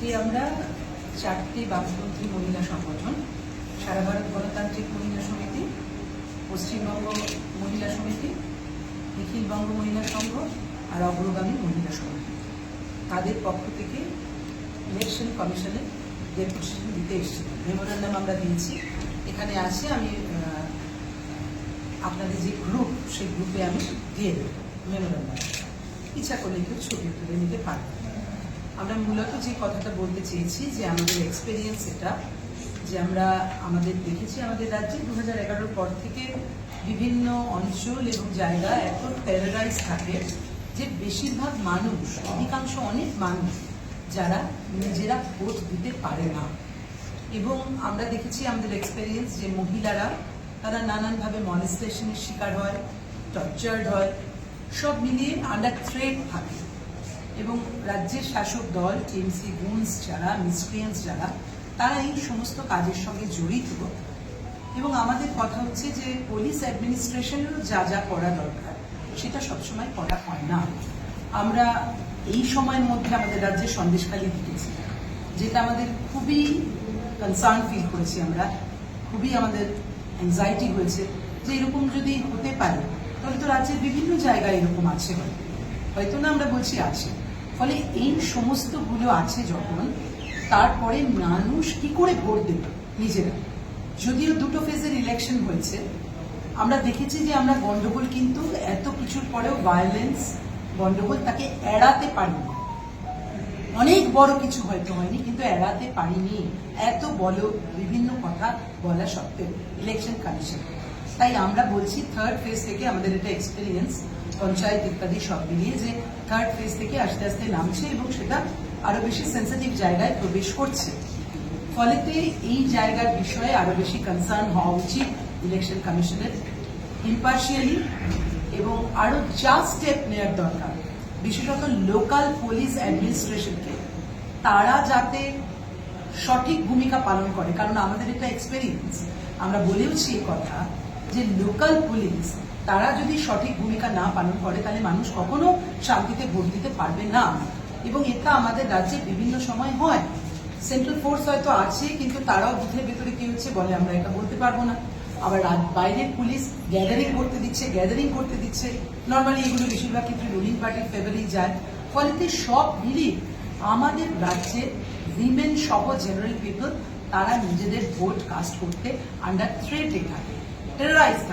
আজকে আমরা চারটি বামপন্থী মহিলা সংগঠন, সারা ভারত গণতান্ত্রিক মহিলা সমিতি, পশ্চিমবঙ্গ মহিলা সমিতি, নিখিলবঙ্গ মহিলা সংঘ আর অগ্রগামী মহিলা সমিতি। তাদের পক্ষ থেকে ইলেকশন কমিশনে ডেপুটেশন দিতে এসেছি। মেমোরান্ডাম আমরা দিয়েছি। এখানে আছে আমি আপনাদের যে গ্রুপ সেই গ্রুপে আমি দিয়ে দেবো মেমোরান্ডাম। ইচ্ছা করলে কেউ ছবি তুলে নিতে পারবে আমরা মূলত যে কথাটা বলতে চেয়েছি যে আমাদের এক্সপেরিয়েন্স এটা, যে আমরা আমাদের দেখেছি আমাদের রাজ্যে দু হাজার এগারোর পর থেকে বিভিন্ন অঞ্চল এবং জায়গা এত টেরারাইজ থাকে, যে বেশিরভাগ মানুষ, অধিকাংশ অনেক মানুষ, যারা নিজেরা ভোট দিতে পারে না। এবং আমরা দেখেছি আমাদের এক্সপেরিয়েন্স যে মহিলারা, তারা নানানভাবে মনেস্টেশনের শিকার হয় টর্চার্ড হয়, সব মিলিয়ে আন্ডার থ্রেট থাকে। এবং রাজ্যের শাসক দল টিএমসি গুনস যারা মিসক্রিয়েন্স যারা, তারা এই সমস্ত কাজের সঙ্গে জড়িত। এবং আমাদের কথা হচ্ছে যে পুলিশ অ্যাডমিনিস্ট্রেশনেরও যা যা করা দরকার, সেটা সবসময় করা হয় না। আমরা এই সময়ের মধ্যে আমাদের রাজ্যে সন্দেশখালী দিতেছি যেটা আমাদের খুবই কনসার্ন ফিল করেছি আমরা, খুবই আমাদের অ্যাংজাইটি হয়েছে যে এরকম যদি হতে পারে, তাহলে তো রাজ্যের বিভিন্ন জায়গায় এরকম আছে হয়তো না আমরা বলছি আছে। ফলে এই সমস্তগুলো আছে যখন, তারপরে মানুষ কি করে ভোট দেবে নিজেরা? যদিও দুটো ফেজের ইলেকশন হয়েছে, আমরা দেখেছি যে আমরা গন্ডগোল কিন্তু এত কিছুর পরেও ভায়োলেন্স গন্ডগোল তাকে এড়াতে পারিনি। অনেক বড় কিছু হয়তো হয়নি, কিন্তু এড়াতে পারিনি। এত বলো বিভিন্ন কথা বলা সত্ত্বেও ইলেকশন কমিশন তাই আমরা বলছি থার্ড ফেজ থেকে আমাদের এটা এক্সপিরিয়েন্স পঞ্চায়েত ইত্যাদি সব মিলিয়ে যে থার্ড ফেজ থেকে আস্তে আস্তে নামছে এবং সেটা আরও বেশি সেন্সিটিভ জায়গায় প্রবেশ করছে। ফলেতে এই জায়গার বিষয়ে আরও বেশি কনসার্ন হওয়া উচিত ইলেকশন কমিশনের ইম্পার্শিয়ালি এবং আরও যা স্টেপ নেওয়ার দরকার। বিশেষত লোকাল পুলিশ অ্যাডমিনিস্ট্রেশনকে তারা যাতে সঠিক ভূমিকা পালন করে। কারণ আমাদের এটা এক্সপেরিয়েন্স আমরা বলেওছি এই কথা যে লোকাল পুলিশ তারা যদি সঠিক ভূমিকা না পালন করে, তাহলে মানুষ কখনো শান্তিতে ভোট দিতে পারবে না। এবং এটা আমাদের রাজ্যে বিভিন্ন সময় হয়। সেন্ট্রাল ফোর্স হয়তো আছে, কিন্তু তারাও বুথের ভেতরে কি হচ্ছে বলে আমরা এটা বলতে পারব না। আবার বাইরের পুলিশ গ্যাদারিং করতে দিচ্ছে গ্যাদারিং করতে দিচ্ছে। নর্মালি এগুলো বেশিরভাগ ক্ষেত্রে রুলিং পার্টির ফেভারেই যায়। ফলেতে সব মিলিয়ে আমাদের রাজ্যে উইমেন সহ জেনারেল পিপল তারা নিজেদের ভোট কাস্ট করতে আন্ডার থ্রেটে থাকে। টেরারাইজ থাকে।